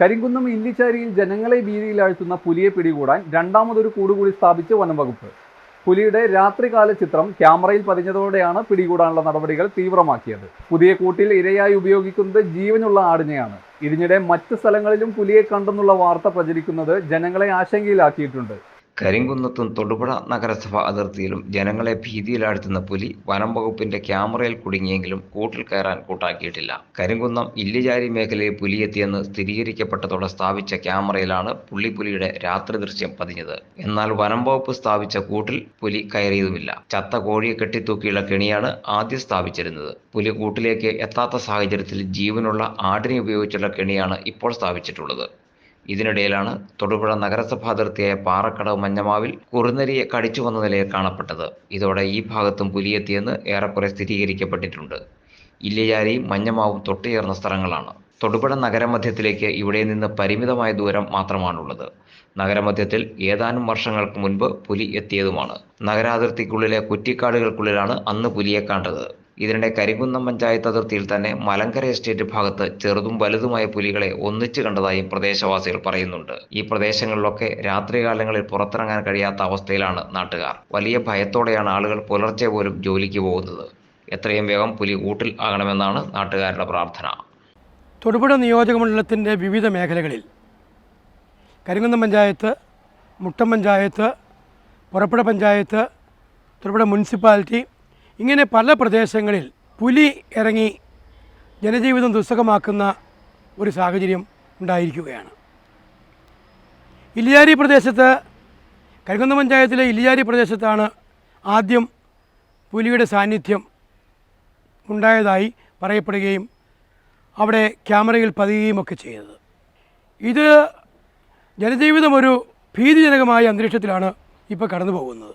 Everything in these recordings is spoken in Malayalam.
കരിങ്കുന്നം ഇല്ലിച്ചാരിയിൽ ജനങ്ങളെ ഭീതിയിലാഴ്ത്തുന്ന പുലിയെ പിടികൂടാൻ രണ്ടാമതൊരു കൂടുകൂടി സ്ഥാപിച്ച് വനം വകുപ്പ്. പുലിയുടെ രാത്രികാല ചിത്രം ക്യാമറയിൽ പതിഞ്ഞതോടെയാണ് പിടികൂടാനുള്ള നടപടികൾ തീവ്രമാക്കിയത്. പുതിയ കൂട്ടിൽ ഇരയായി ഉപയോഗിക്കുന്നത് ജീവനുള്ള ആടിനെയാണ്. ഇതിനിടെ മറ്റ് സ്ഥലങ്ങളിലും പുലിയെ കണ്ടെന്നുള്ള വാർത്ത പ്രചരിക്കുന്നത് ജനങ്ങളെ ആശങ്കയിലാക്കിയിട്ടുണ്ട്. കരിങ്കുന്നത്തും തൊടുപുഴ നഗരസഭ അതിർത്തിയിലും ജനങ്ങളെ ഭീതിയിലാഴ്ത്തുന്ന പുലി വനം വകുപ്പിന്റെ ക്യാമറയിൽ കുടുങ്ങിയെങ്കിലും കൂട്ടിൽ കയറാൻ കൂട്ടാക്കിയിട്ടില്ല. കരിങ്കുന്നം ഇല്ലിജാരി മേഖലയിൽ പുലിയെത്തിയെന്ന് സ്ഥിരീകരിക്കപ്പെട്ടതോടെ സ്ഥാപിച്ച ക്യാമറയിലാണ് പുള്ളിപ്പുലിയുടെ രാത്രി ദൃശ്യം പതിഞ്ഞത്. എന്നാൽ വനം വകുപ്പ് സ്ഥാപിച്ച കൂട്ടിൽ പുലി കയറിയതുമില്ല. ചത്ത കോഴിയെ കെട്ടിത്തൂക്കിയുള്ള കെണിയാണ് ആദ്യം സ്ഥാപിച്ചിരുന്നത്. പുലി കൂട്ടിലേക്ക് എത്താത്ത സാഹചര്യത്തിൽ ജീവനുള്ള ആടിനെ ഉപയോഗിച്ചുള്ള കെണിയാണ് ഇപ്പോൾ സ്ഥാപിച്ചിട്ടുള്ളത്. ഇതിനിടയിലാണ് തൊടുപുഴ നഗരസഭാ അതിർത്തിയായ പാറക്കടവ് മഞ്ഞമാവിൽ കുറുനരിയെ കടിച്ചു വന്ന നിലയിൽ കാണപ്പെട്ടത്. ഇതോടെ ഈ ഭാഗത്തും പുലിയെത്തിയെന്ന് ഏറെക്കുറെ സ്ഥിരീകരിക്കപ്പെട്ടിട്ടുണ്ട്. ഇല്ലയാരിയും മഞ്ഞമാവും തൊട്ടുചേർന്ന സ്ഥലങ്ങളാണ്. തൊടുപുഴ നഗരമധ്യത്തിലേക്ക് ഇവിടെ നിന്ന് പരിമിതമായ ദൂരം മാത്രമാണുള്ളത്. നഗരമധ്യത്തിൽ ഏതാനും വർഷങ്ങൾക്ക് മുൻപ് പുലി എത്തിയതുമാണ്. നഗരാതിർത്തിക്കുള്ളിലെ കുറ്റിക്കാടുകൾക്കുള്ളിലാണ് അന്ന് പുലിയെ കണ്ടത്. ഇതിനിടെ കരികുന്നം പഞ്ചായത്ത് അതിർത്തിയിൽ തന്നെ മലങ്കര എസ്റ്റേറ്റ് ഭാഗത്ത് ചെറുതും വലുതുമായ പുലികളെ ഒന്നിച്ചു കണ്ടതായും പ്രദേശവാസികൾ പറയുന്നുണ്ട്. ഈ പ്രദേശങ്ങളിലൊക്കെ രാത്രികാലങ്ങളിൽ പുറത്തിറങ്ങാൻ കഴിയാത്ത അവസ്ഥയിലാണ് നാട്ടുകാർ. വലിയ ഭയത്തോടെയാണ് ആളുകൾ പുലർച്ചെ പോലും ജോലിക്ക് പോകുന്നത്. എത്രയും വേഗം പുലി കൂട്ടിൽ ആകണമെന്നാണ് നാട്ടുകാരുടെ പ്രാർത്ഥന. തൊടുപുഴ നിയോജക മണ്ഡലത്തിന്റെ വിവിധ മേഖലകളിൽ കരിങ്കുന്നം പഞ്ചായത്ത് മുട്ടം പഞ്ചായത്ത് പുറപ്പുഴ പഞ്ചായത്ത് തൊടുപുഴ മുനിസിപ്പാലിറ്റി ഇങ്ങനെ പല പ്രദേശങ്ങളിൽ പുലി ഇറങ്ങി ജനജീവിതം ദുസ്സഹമാക്കുന്ന ഒരു സാഹചര്യം ഉണ്ടായിരിക്കുകയാണ്. ഇല്ലിയാരി പ്രദേശത്ത് കരികുന്ന പഞ്ചായത്തിലെ ഇല്ലിയാരി പ്രദേശത്താണ് ആദ്യം പുലിയുടെ സാന്നിധ്യം ഉണ്ടായതായി പറയപ്പെടുകയും അവിടെ ക്യാമറയിൽ പതിയുകയും ഒക്കെ ചെയ്തത്. ഇത് ജനജീവിതം ഒരു ഭീതിജനകമായ അന്തരീക്ഷത്തിലാണ് ഇപ്പോൾ കടന്നു പോകുന്നത്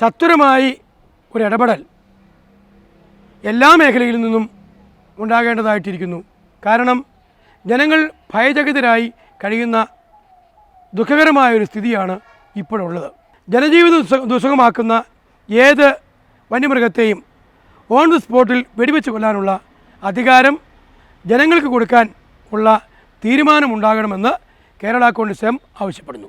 സത്വരമായി ഒരു എല്ലാ മേഖലയിൽ നിന്നും ഉണ്ടാകേണ്ടതായിട്ടിരിക്കുന്നു. കാരണം ജനങ്ങൾ ഭയചകിതരായി കഴിയുന്ന ദുഃഖകരമായ ഒരു സ്ഥിതിയാണ് ഇപ്പോഴുള്ളത്. ജനജീവിതം ദുസ്സ- ദുസ്സഹമാക്കുന്ന ഏത് വന്യമൃഗത്തെയും ഓൺ ദി സ്പോട്ടിൽ വെടിവെച്ച് കൊല്ലാനുള്ള അധികാരം ജനങ്ങൾക്ക് കൊടുക്കാൻ ഉള്ള തീരുമാനമുണ്ടാകണമെന്ന് കേരള കോൺഗ്രസ് എം ആവശ്യപ്പെടുന്നു.